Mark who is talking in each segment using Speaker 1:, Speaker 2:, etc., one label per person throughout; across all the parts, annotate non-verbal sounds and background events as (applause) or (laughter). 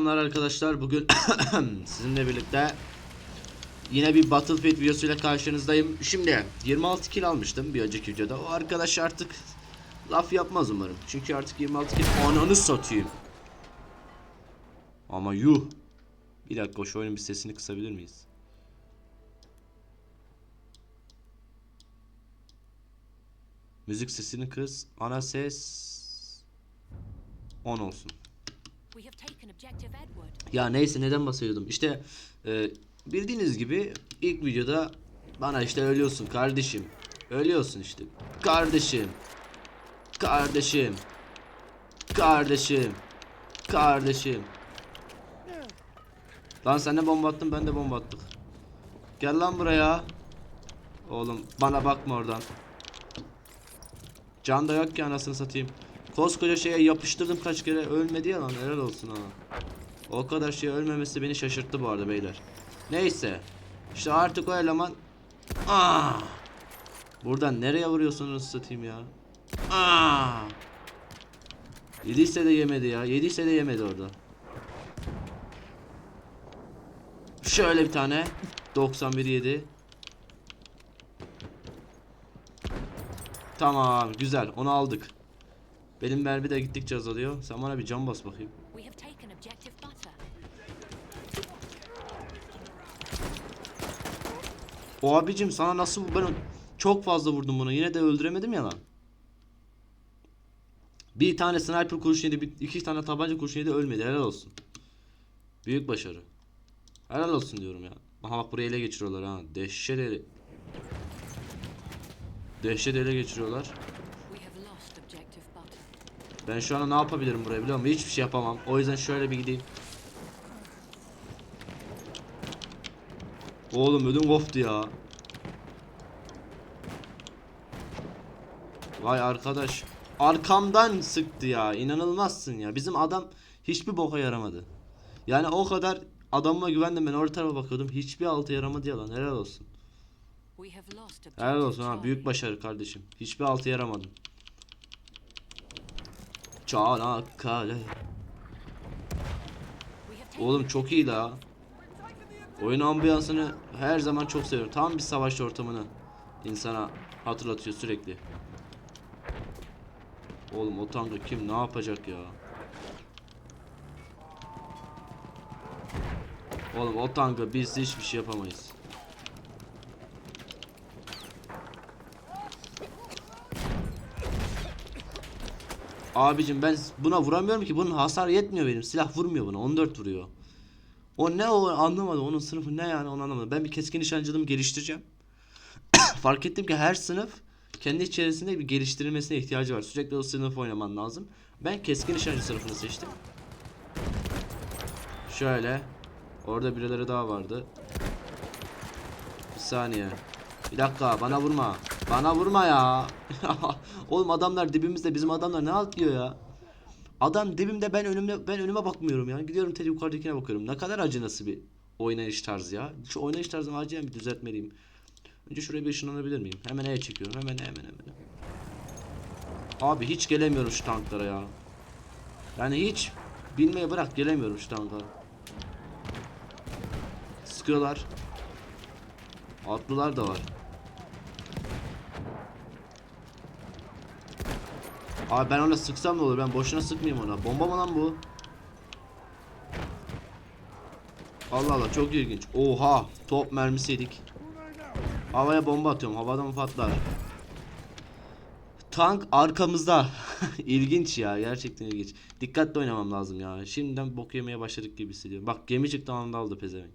Speaker 1: Selamlar arkadaşlar. Bugün (coughs) sizinle birlikte yine bir Battlefield videosuyla karşınızdayım. Şimdi 26 kill almıştım bir önceki videoda. O arkadaş artık laf yapmaz umarım. Çünkü artık 26 kill ananı satayım. Ama yuh. Bir dakika şu oyunun bir sesini kısabilir miyiz? Müzik sesini kıs. Ana ses 10 olsun. Ya neyse neden bahsediyordum? İşte e, bildiğiniz gibi ilk videoda bana işte ölüyorsun kardeşim. Ölüyorsun işte. Kardeşim. Kardeşim. Kardeşim. Kardeşim. Lan sen de bomba attın ben de bomba attık. Gel lan buraya. Oğlum bana bakma oradan. Can da yok ki anasını satayım. Koskoca şeye yapıştırdım kaç kere ölmedi ya lan helal olsun ha. O kadar şey ölmemesi beni şaşırttı bu arada beyler. Neyse. İşte artık o eleman Ah! Buradan nereye vuruyorsunuz satayım ya? Ah! Yediyse de yemedi ya. Yediyse de yemedi orada. Şöyle bir tane 91 yedi. Tamam güzel onu aldık. Benim mermi de gittikçe azalıyor. Sen bana bir cam bas bakayım. O abicim sana nasıl ben çok fazla vurdum bunu yine de öldüremedim ya lan. Bir tane sniper kurşun yedi, iki tane tabanca kurşun yedi ölmedi helal olsun. Büyük başarı. Helal olsun diyorum ya. Aha bak buraya ele geçiriyorlar ha. Dehşet ele. Dehşet ele geçiriyorlar. Ben şu an ne yapabilirim buraya biliyor musun? Hiçbir şey yapamam. O yüzden şöyle bir gideyim. Oğlum ödüm koptu ya. Vay arkadaş. Arkamdan sıktı ya. İnanılmazsın ya. Bizim adam hiçbir boka yaramadı. Yani o kadar adamıma güvendim ben orta tarafa bakıyordum. Hiçbir altı yaramadı ya lan. Helal olsun. Helal olsun ha. Büyük başarı kardeşim. Hiçbir altı yaramadın. Çanakkale. Oğlum çok iyi la. Oyun ambiyansını her zaman çok seviyorum. Tam bir savaş ortamını insana hatırlatıyor sürekli. Oğlum o tankı kim ne yapacak ya? Oğlum o tankı biz hiçbir şey yapamayız. Abicim ben buna vuramıyorum ki bunun hasar yetmiyor benim. Silah vurmuyor buna. 14 vuruyor. O ne o anlamadım. Onun sınıfı ne yani onu anlamadım. Ben bir keskin nişancılığımı geliştireceğim. (coughs) Fark ettim ki her sınıf kendi içerisinde bir geliştirilmesine ihtiyacı var. Sürekli o sınıf oynaman lazım. Ben keskin nişancı sınıfını seçtim. Şöyle. Orada birileri daha vardı. Bir saniye. Bir dakika bana vurma. Bana vurma ya. (laughs) Oğlum adamlar dibimizde bizim adamlar ne atlıyor ya? Adam dibimde ben önümde ben önüme bakmıyorum ya. Gidiyorum tek yukarıdakine bakıyorum. Ne kadar acınası bir oynayış tarzı ya. Şu oynayış tarzımı acilen bir düzeltmeliyim. Önce şuraya bir ışınlanabilir miyim? Hemen E'ye çekiyorum. Hemen hemen hemen. Abi hiç gelemiyorum şu tanklara ya. Yani hiç bilmeye bırak gelemiyorum şu tanklara. Sıkıyorlar. Atlılar da var. Abi ben ona sıksam ne olur? Ben boşuna sıkmayayım ona. Bomba mı lan bu? Allah Allah çok ilginç. Oha! Top mermisi yedik. Havaya bomba atıyorum. Havada mı patlar? Tank arkamızda. (laughs) ilginç ya. Gerçekten ilginç. Dikkatli oynamam lazım ya. Şimdiden bok yemeye başladık gibi hissediyorum. Bak gemi çıktı anında aldı pezevenk.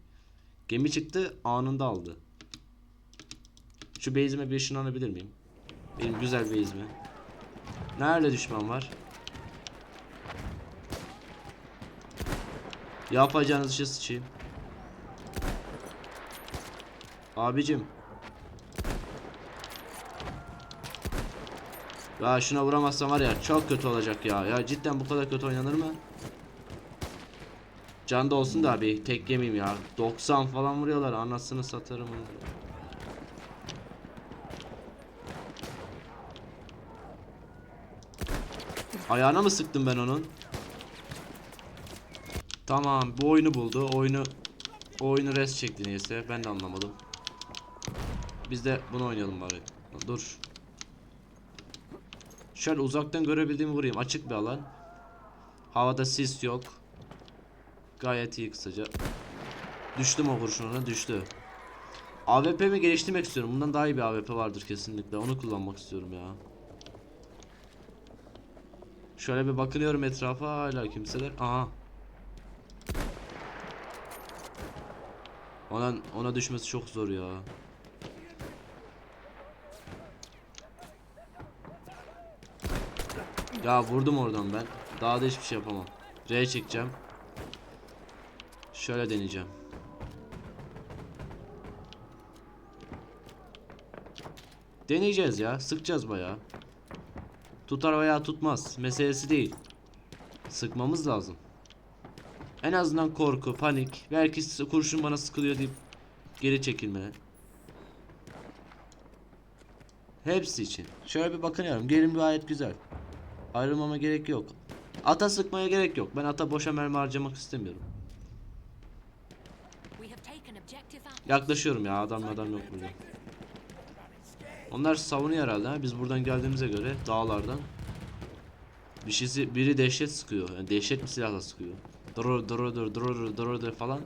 Speaker 1: Gemi çıktı anında aldı. Şu base'ime bir ışınlanabilir miyim? Benim güzel base'ime. Nerede düşman var? Yapacağınız işe sıçayım. Abicim. Ya şuna vuramazsam var ya çok kötü olacak ya. Ya cidden bu kadar kötü oynanır mı? Can da olsun da abi tek yemeyeyim ya. 90 falan vuruyorlar anasını satarım. onu. Ayağına mı sıktım ben onun? Tamam bu oyunu buldu. Oyunu oyunu res çekti neyse. Ben de anlamadım. Biz de bunu oynayalım bari. Dur. Şöyle uzaktan görebildiğimi vurayım. Açık bir alan. Havada sis yok. Gayet iyi kısaca. Düştüm o kurşununa düştü. AWP'mi geliştirmek istiyorum. Bundan daha iyi bir AWP vardır kesinlikle. Onu kullanmak istiyorum ya. Şöyle bir bakınıyorum etrafa hala kimseler. Aha. Ona ona düşmesi çok zor ya. Ya vurdum oradan ben. Daha da hiçbir şey yapamam. R çekeceğim. Şöyle deneyeceğim. Deneyeceğiz ya. Sıkacağız bayağı. Tutar veya tutmaz. Meselesi değil. Sıkmamız lazım. En azından korku, panik. Belki kurşun bana sıkılıyor deyip geri çekilme. Hepsi için. Şöyle bir bakınıyorum. Gelim gayet güzel. Ayrılmama gerek yok. Ata sıkmaya gerek yok. Ben ata boşa mermi harcamak istemiyorum. Yaklaşıyorum ya adam adam yok burada. Onlar savunuyor herhalde ha. Biz buradan geldiğimize göre dağlardan. Bir şeysi biri dehşet sıkıyor. Yani dehşet bir silahla sıkıyor. Dur dur dur dur dur dur falan.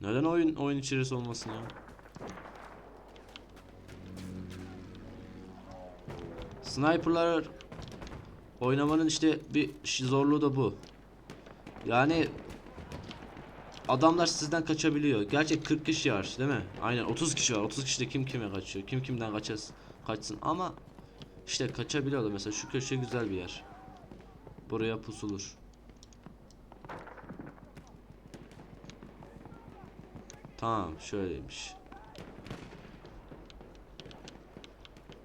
Speaker 1: Neden oyun oyun içerisi olmasın ya? Sniper'lar oynamanın işte bir zorluğu da bu. Yani adamlar sizden kaçabiliyor. Gerçi 40 kişi var değil mi? Aynen 30 kişi var. 30 kişide kim kime kaçıyor? Kim kimden kaças kaçsın ama işte kaçabiliyorlar mesela şu köşe güzel bir yer. Buraya pusulur. Tamam şöyleymiş.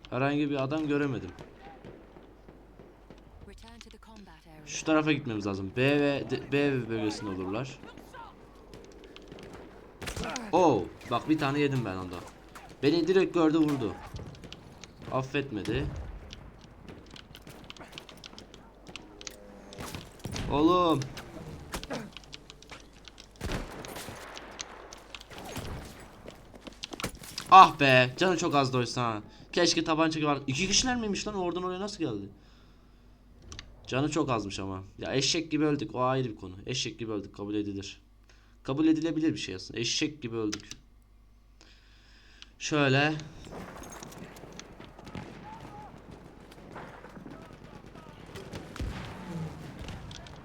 Speaker 1: Herhangi bir adam göremedim. Şu tarafa gitmemiz lazım. B ve D- B bölgesinde olurlar. Oo, bak bir tane yedim ben onda. Beni direkt gördü vurdu. Affetmedi. Oğlum. Ah be, canı çok az doysa. Keşke tabanca var. İki kişiler miymiş lan? Oradan oraya nasıl geldi? Canı çok azmış ama. Ya eşek gibi öldük. O ayrı bir konu. Eşek gibi öldük. Kabul edilir. Kabul edilebilir bir şey aslında. Eşek gibi öldük. Şöyle.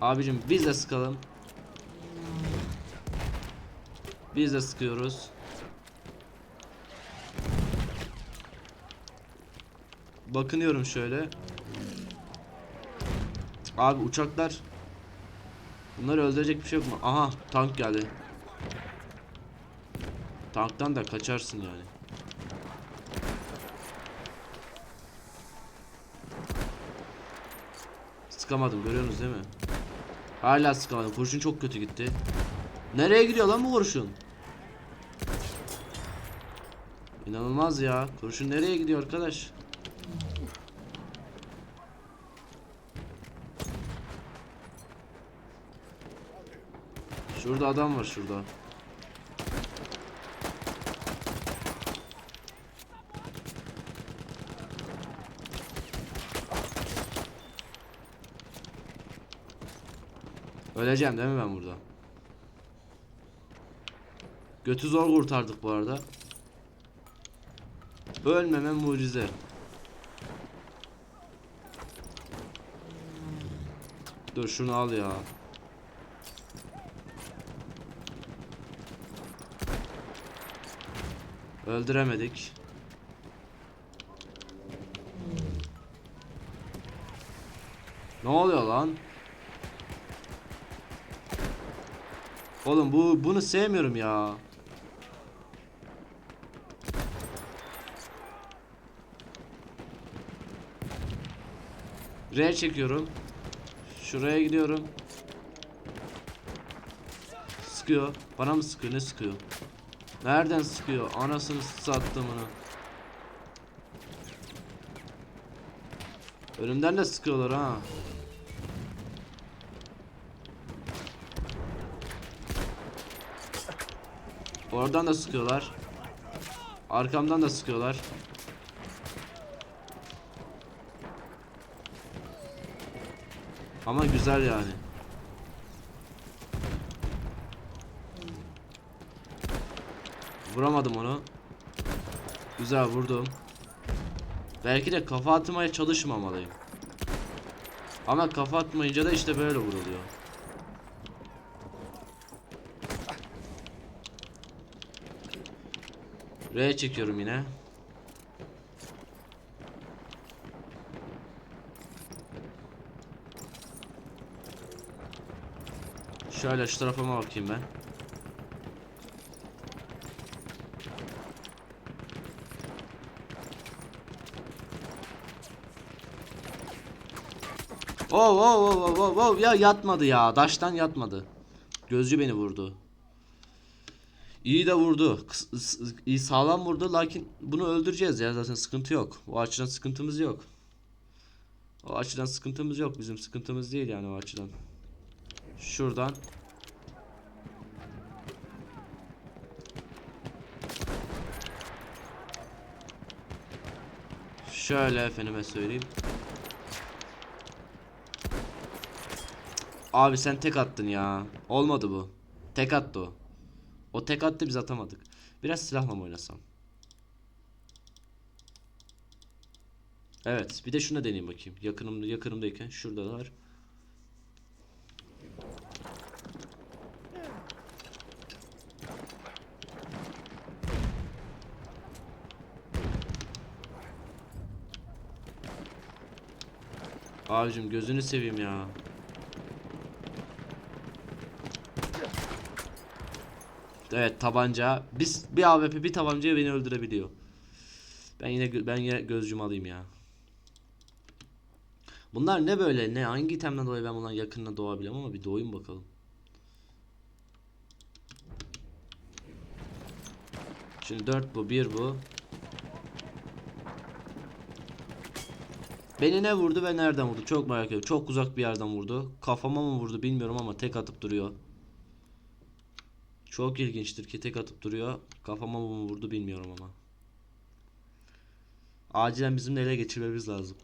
Speaker 1: Abicim biz de sıkalım. Biz de sıkıyoruz. Bakınıyorum şöyle. Abi uçaklar Bunları öldürecek bir şey yok mu? Aha tank geldi. Tanktan da kaçarsın yani. Sıkamadım görüyorsunuz değil mi? Hala sıkamadım. Kurşun çok kötü gitti. Nereye gidiyor lan bu kurşun? İnanılmaz ya. Kurşun nereye gidiyor arkadaş? Şurada adam var şurada. Öleceğim değil mi ben burada? Götü zor kurtardık bu arada. Ölmemem mucize. Dur şunu al ya. Öldüremedik. Ne oluyor lan? Oğlum bu bunu sevmiyorum ya. R çekiyorum. Şuraya gidiyorum. Sıkıyor. Bana mı sıkıyor? Ne sıkıyor? Nereden sıkıyor? Anasını sattım onu. Önümden de sıkıyorlar ha. Oradan da sıkıyorlar. Arkamdan da sıkıyorlar. Ama güzel yani. Vuramadım onu. Güzel vurdum. Belki de kafa atmaya çalışmamalıyım. Ama kafa atmayınca da işte böyle vuruluyor. R çekiyorum yine. Şöyle şu tarafıma bakayım ben. Oh oh oh oh oh ya yatmadı ya. Daştan yatmadı. Gözcü beni vurdu. İyi de vurdu. İyi sağlam vurdu lakin bunu öldüreceğiz ya zaten sıkıntı yok. O açıdan sıkıntımız yok. O açıdan sıkıntımız yok. Bizim sıkıntımız değil yani o açıdan. Şuradan. Şöyle efendime söyleyeyim. Abi sen tek attın ya. Olmadı bu. Tek attı o. O tek attı biz atamadık. Biraz silahla mı oynasam? Evet, bir de şuna deneyeyim bakayım. Yakınımda yakınımdayken şuradalar. Abicim gözünü seveyim ya. Evet tabanca. Biz bir AWP bir tabancaya beni öldürebiliyor. Ben yine ben yine gözcüm alayım ya. Bunlar ne böyle ne hangi itemden dolayı ben bunların yakınına doğabiliyorum ama bir doğayım bakalım. Şimdi 4 bu 1 bu. Beni ne vurdu ve nereden vurdu çok merak ediyorum. Çok uzak bir yerden vurdu. Kafama mı vurdu bilmiyorum ama tek atıp duruyor. Çok ilginçtir ki tek atıp duruyor. Kafama mı vurdu bilmiyorum ama. Acilen bizim ele geçirmemiz lazım.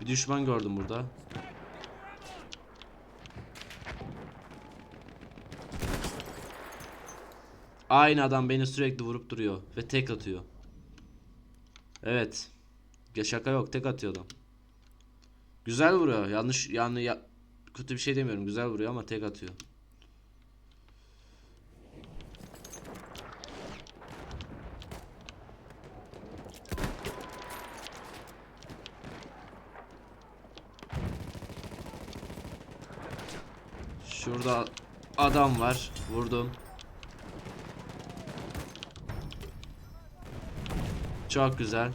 Speaker 1: Bir düşman gördüm burada. Aynı adam beni sürekli vurup duruyor ve tek atıyor. Evet. Ya şaka yok tek atıyor adam. Güzel vuruyor. Yanlış yani ya, kötü bir şey demiyorum. Güzel vuruyor ama tek atıyor. Şurada adam var. Vurdum. Çok güzel.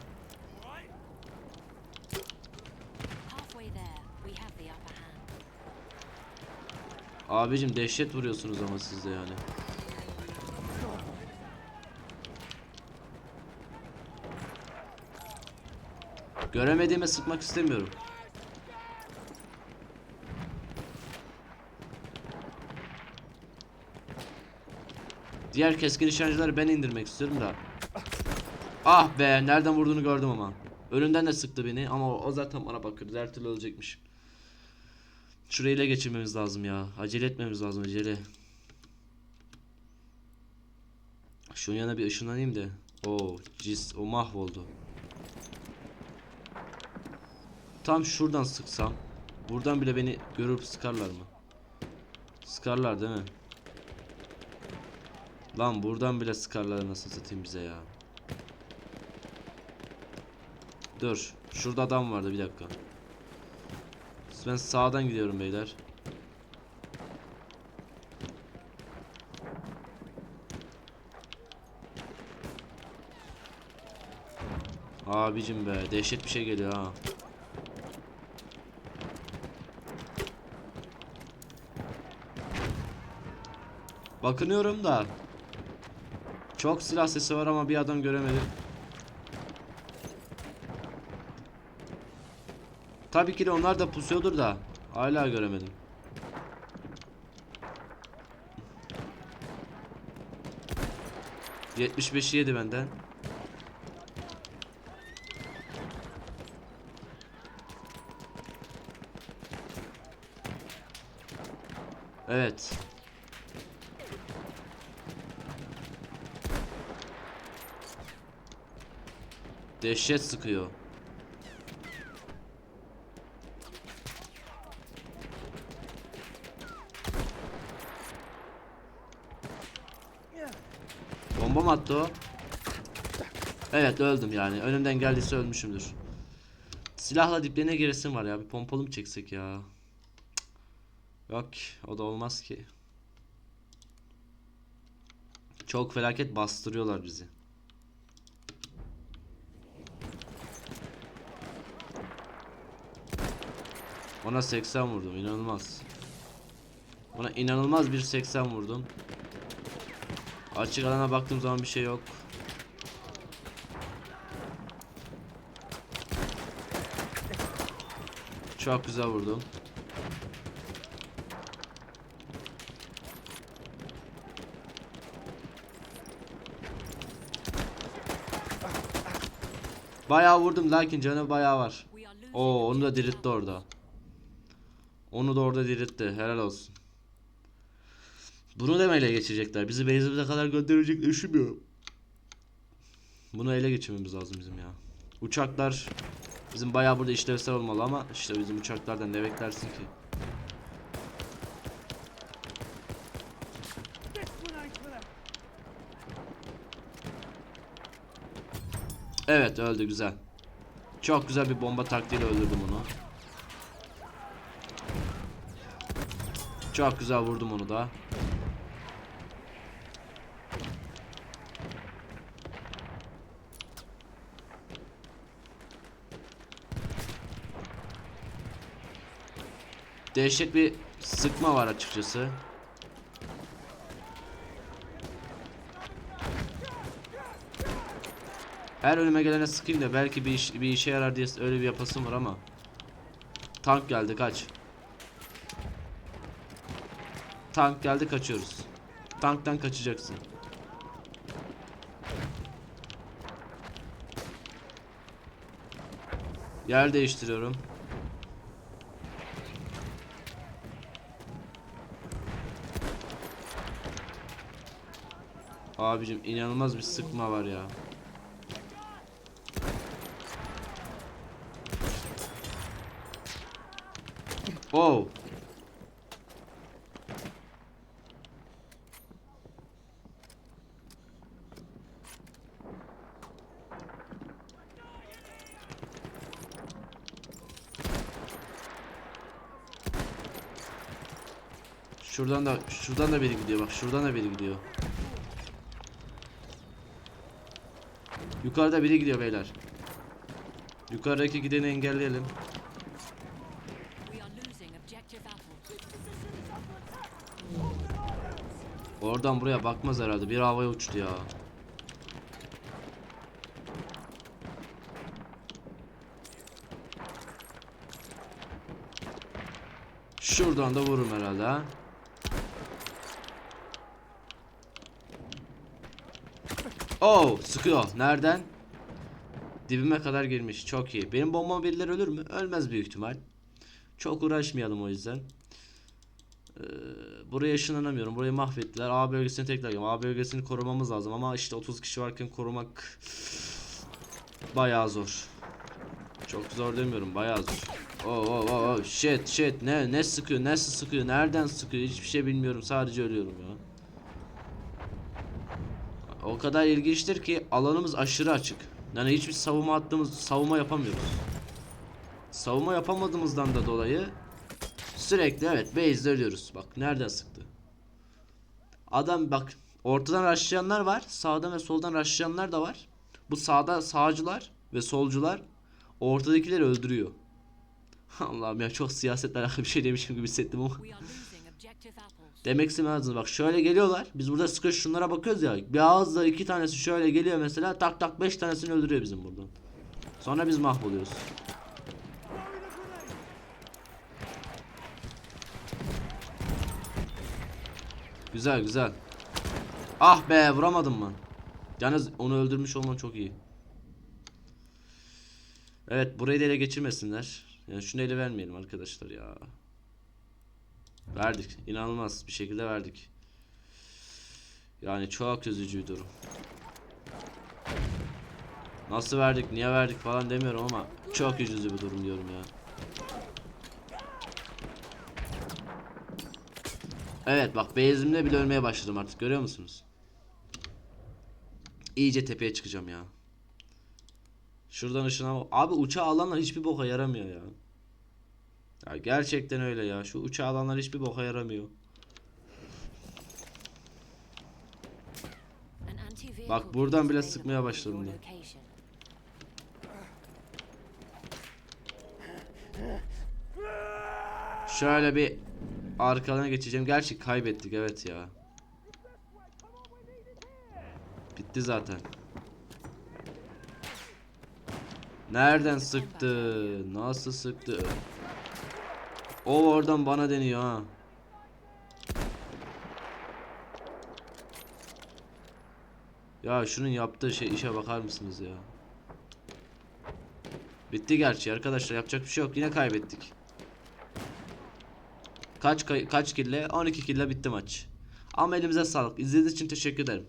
Speaker 1: Abicim dehşet vuruyorsunuz ama siz de yani. Göremediğime sıkmak istemiyorum. Diğer keskin nişancıları ben indirmek istiyorum da. Ah be nereden vurduğunu gördüm ama. Önünden de sıktı beni ama o, zaten bana bakıyordu. Her türlü ölecekmiş. Şurayı ele geçirmemiz lazım ya. Acele etmemiz lazım acele. Şunun yanına bir ışınlanayım da. Oo, cis o mahvoldu. Tam şuradan sıksam. Buradan bile beni görüp sıkarlar mı? Sıkarlar değil mi? Lan buradan bile sıkarlar nasıl satayım bize ya. Dur. Şurada adam vardı bir dakika. Ben sağdan gidiyorum beyler. Abicim be dehşet bir şey geliyor ha. Bakınıyorum da Çok silah sesi var ama bir adam göremedim. Tabii ki de onlar da pusuyordur da hala göremedim. Yetmiş beşi yedi benden. Evet. Dehşet sıkıyor. Bomba mı attı o? Evet öldüm yani. Önümden geldiyse ölmüşümdür. Silahla diplerine giresim var ya. Bir pompalı mı çeksek ya? Yok o da olmaz ki. Çok felaket bastırıyorlar bizi. Ona 80 vurdum inanılmaz. Ona inanılmaz bir 80 vurdum. Açık alana baktığım zaman bir şey yok. Çok güzel vurdum. Bayağı vurdum lakin canı bayağı var. Oo onu da diritti orada. Onu da orada diritti. Helal olsun. Bunu da ele geçirecekler? Bizi base'imize kadar gönderecek düşünmüyorum. Bunu ele geçirmemiz lazım bizim ya. Uçaklar bizim bayağı burada işlevsel olmalı ama işte bizim uçaklardan ne beklersin ki? Evet öldü güzel. Çok güzel bir bomba taktiğiyle öldürdüm onu. Çok güzel vurdum onu da. Dehşet bir sıkma var açıkçası. Her önüme gelene sıkayım da belki bir, iş, bir işe yarar diye öyle bir yapasım var ama. Tank geldi kaç. Tank geldi kaçıyoruz. Tanktan kaçacaksın. Yer değiştiriyorum. Abicim inanılmaz bir sıkma var ya. Oh. Şuradan da şuradan da biri gidiyor bak şuradan da biri gidiyor. Yukarıda biri gidiyor beyler. Yukarıdaki gideni engelleyelim. Oradan buraya bakmaz herhalde. Bir havaya uçtu ya. Şuradan da vururum herhalde ha. Oh, sıkıyor. Nereden? Dibime kadar girmiş. Çok iyi. Benim bombam birileri ölür mü? Ölmez büyük ihtimal. Çok uğraşmayalım o yüzden. Ee, buraya ışınlanamıyorum. Burayı mahvettiler. A bölgesini tekrar gidiyorum. A bölgesini korumamız lazım ama işte 30 kişi varken korumak bayağı zor. Çok zor demiyorum, bayağı zor. Oh oh oh oh shit shit ne ne sıkıyor, nasıl sıkıyor, nereden sıkıyor hiçbir şey bilmiyorum. Sadece ölüyorum ya. O kadar ilginçtir ki alanımız aşırı açık. Yani hiçbir savunma attığımız savunma yapamıyoruz. Savunma yapamadığımızdan da dolayı Sürekli evet base'de ölüyoruz. Bak nereden sıktı. Adam bak ortadan rushlayanlar var. Sağdan ve soldan rushlayanlar da var. Bu sağda sağcılar ve solcular ortadakileri öldürüyor. (laughs) Allah'ım ya çok siyasetle alakalı bir şey demişim gibi hissettim ama. Demek istemezsiniz bak şöyle geliyorlar. Biz burada sıkış şunlara bakıyoruz ya. Bir ağızla iki tanesi şöyle geliyor mesela tak tak beş tanesini öldürüyor bizim buradan. Sonra biz mahvoluyoruz. Güzel güzel. Ah be vuramadım mı? Yalnız onu öldürmüş olman çok iyi. Evet burayı da ele geçirmesinler. Yani şunu ele vermeyelim arkadaşlar ya. Verdik. İnanılmaz bir şekilde verdik. Yani çok üzücü bir durum. Nasıl verdik, niye verdik falan demiyorum ama çok üzücü bir durum diyorum ya. Evet bak beyzimle bile ölmeye başladım artık görüyor musunuz? İyice tepeye çıkacağım ya. Şuradan ışına abi uçağı alanlar hiçbir boka yaramıyor ya. Ya gerçekten öyle ya. Şu uçağı alanlar hiçbir boka yaramıyor. Bak buradan bile sıkmaya başladım
Speaker 2: location.
Speaker 1: Şöyle bir arkalarına geçeceğim. Gerçi kaybettik evet ya. Bitti zaten. Nereden sıktı? Nasıl sıktı? O oradan bana deniyor ha. Ya şunun yaptığı şey işe bakar mısınız ya? Bitti gerçi arkadaşlar yapacak bir şey yok yine kaybettik. Kaç kaç kille? 12 kille bitti maç. Ama elimize sağlık. İzlediğiniz için teşekkür ederim.